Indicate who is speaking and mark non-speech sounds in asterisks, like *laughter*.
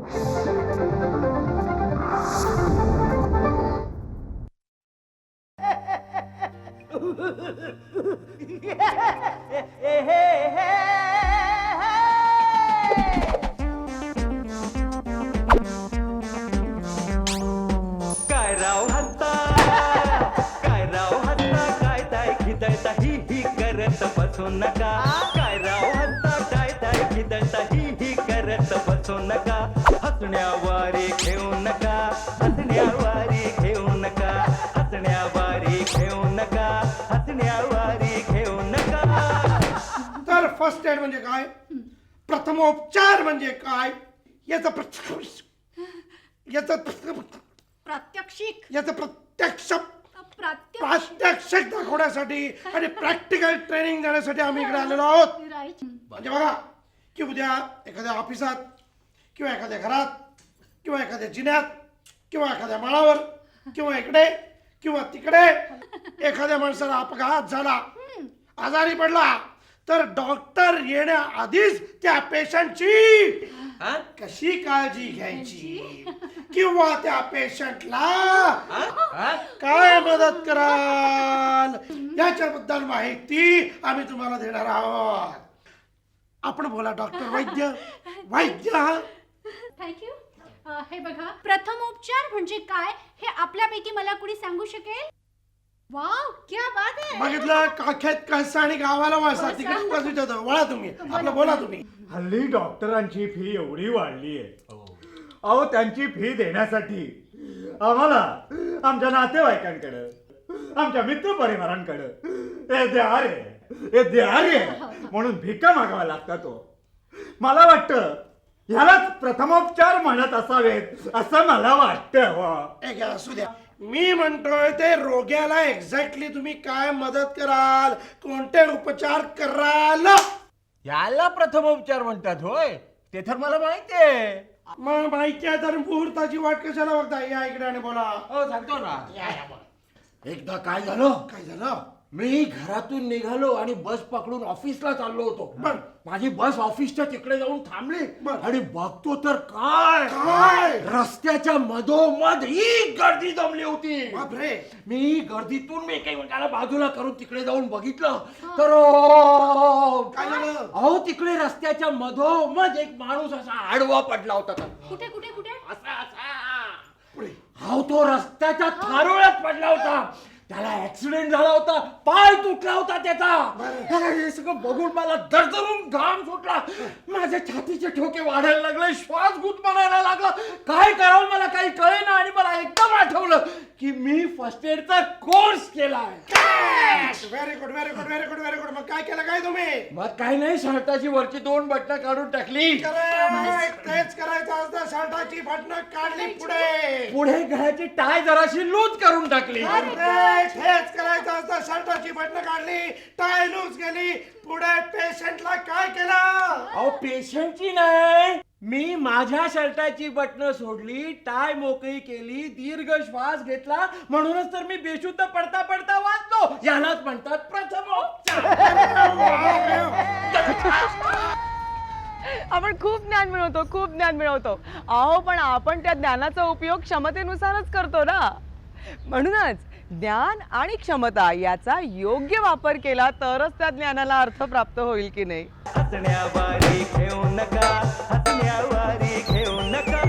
Speaker 1: काय राव हत्ता? काय राव हत्ता? काय ताय खिदळता? ही ही करत बसू नका. हसण्यावारे घेऊ नका हसण्यावारे घेऊ नका हसण्यावारे घेऊ नका हसण्यावारे घेऊ नका.
Speaker 2: तर फर्स्ट एड म्हणजे काय? प्रथमोपचार म्हणजे काय? याचं याचं
Speaker 3: प्रात्यक्षिक.
Speaker 2: याचं प्रत्यक्ष
Speaker 3: प्रात्य
Speaker 2: प्रात्यक्षिक दाखवण्यासाठी *laughs* आणि प्रॅक्टिकल ट्रेनिंग देण्यासाठी आम्ही इकडे आलेलो आहोत. म्हणजे बघा की उद्या एखाद्या ऑफिसात किंवा एखाद्या घरात किंवा एखाद्या जिन्यात किंवा एखाद्या माळावर किंवा इकडे किंवा तिकडे एखाद्या माणसाला अपघात झाला आजारी पडला तर डॉक्टर येण्याआधीच त्या पेशंटची कशी काळजी घ्यायची? किंवा त्या पेशंटला काय मदत कराल? याच्याबद्दल माहिती आम्ही तुम्हाला देणार आहोत. आपण बोला डॉक्टर वैद्य. वैद्य
Speaker 3: थँक्यू हे बघा प्रथमोपचार म्हणजे काय हे आपल्यापैकी मला कुणी सांगू शकेल? वाव क्या बात आहे.
Speaker 2: बघितलं? काख्यात कसा आणि गावाला वासा तिकडे उगाच विचारतो. वळा तुम्ही. आपलं बोला तुम्ही.
Speaker 4: हल्ली डॉक्टरांची फी एवढी वाढली आहे. अहो त्यांची फी देण्यासाठी आम्हाला आमच्या नातेवाईकांकडं आमच्या मित्रपरिवारांकडं हे द्या रे हे द्या रे म्हणून भिका मागावा लागतात तो मला वाटतं ह्यालाच प्रथमोपचार म्हणत असावेत असं मला वाटतं हो.
Speaker 2: घ्या, असू द्या. मी म्हणतोय ते रोग्याला एक्झॅक्टली तुम्ही काय मदत कराल कोणते उपचार कराल?
Speaker 5: याला प्रथमोपचार म्हणतात होय. ते तर मला माहिती आहे
Speaker 2: मग माहिती आहे तर मुहूर्ताची वाट कशाला बघता या इकडे आणि बोला.
Speaker 5: हो सांगतो ना.
Speaker 6: एकदा काय झालं?
Speaker 2: काय झालं?
Speaker 6: मी घरातून निघालो आणि बस पकडून ऑफिसला चाललो होतो.
Speaker 2: बर.
Speaker 6: माझी बस ऑफिसच्या तिकडे जाऊन थांबली
Speaker 2: बर.
Speaker 6: आणि बघतो तर काय?
Speaker 2: काय?
Speaker 6: रस्त्याच्या मधोमध ही गर्दी जमली होती.
Speaker 2: बापरे.
Speaker 6: मी गर्दीतून मी काही त्याला बाजूला करून तिकडे जाऊन बघितलं. तर अहो,
Speaker 2: काय झालं?
Speaker 6: अहो तिकडे रस्त्याच्या मधोमध एक माणूस असा आडवा पडला होता.
Speaker 3: कुठे कुठे कुठे?
Speaker 6: असा असा.
Speaker 2: पुढे
Speaker 6: अहो तो रस्त्याच्या थारोळ्यात पडला होता. त्याला ऍक्सिडेंट झाला होता. पाय तुटला होता त्याचा. हे सगळं बघून मला दरदरून घाम सुटला. माझ्या छातीचे ठोके वाढायला लागले श्वास गुदमरायला लागला. काय करावं मला काही कळेना आणि मला एकदम आठवलं की मी फर्स्ट एडचा कोर्स केलाय.
Speaker 2: Very good very good very good very good मग काय केलं काय तुम्ही?
Speaker 6: मग काही नाही शर्टाची वरची दोन बटणं काढून टाकली.
Speaker 2: Correct. तेच शर्टाची बटणं काढली पुढे.
Speaker 6: पुढे गळ्याची टाय जराशी लूज करून टाकली.
Speaker 2: हेच करायचं असतं. शर्टाची बटणं काढली टाय लूज गेली पुढे पेशंटला काय केलं?
Speaker 6: अहो पेशंटची नाही. मी माझ्या शर्टाची बटणं सोडली टाय मोकळी केली दीर्घ श्वास घेतला. म्हणूनच तर मी बेशुद्ध पडता पडता वाचलो. यालाच म्हणतात
Speaker 7: आपण खूप ज्ञान मिळवतो खूप ज्ञान मिळवतो. अहो पण आपण त्या ज्ञानाचा उपयोग क्षमतेनुसारच करतो ना. म्हणूनच ज्ञान आणि क्षमता याचा योग्य वापर केला तरच त्या ज्ञानाला अर्थ प्राप्त होईल की नाही.
Speaker 1: हसण्यावारे घेऊ नका हसण्यावारे घेऊ नका.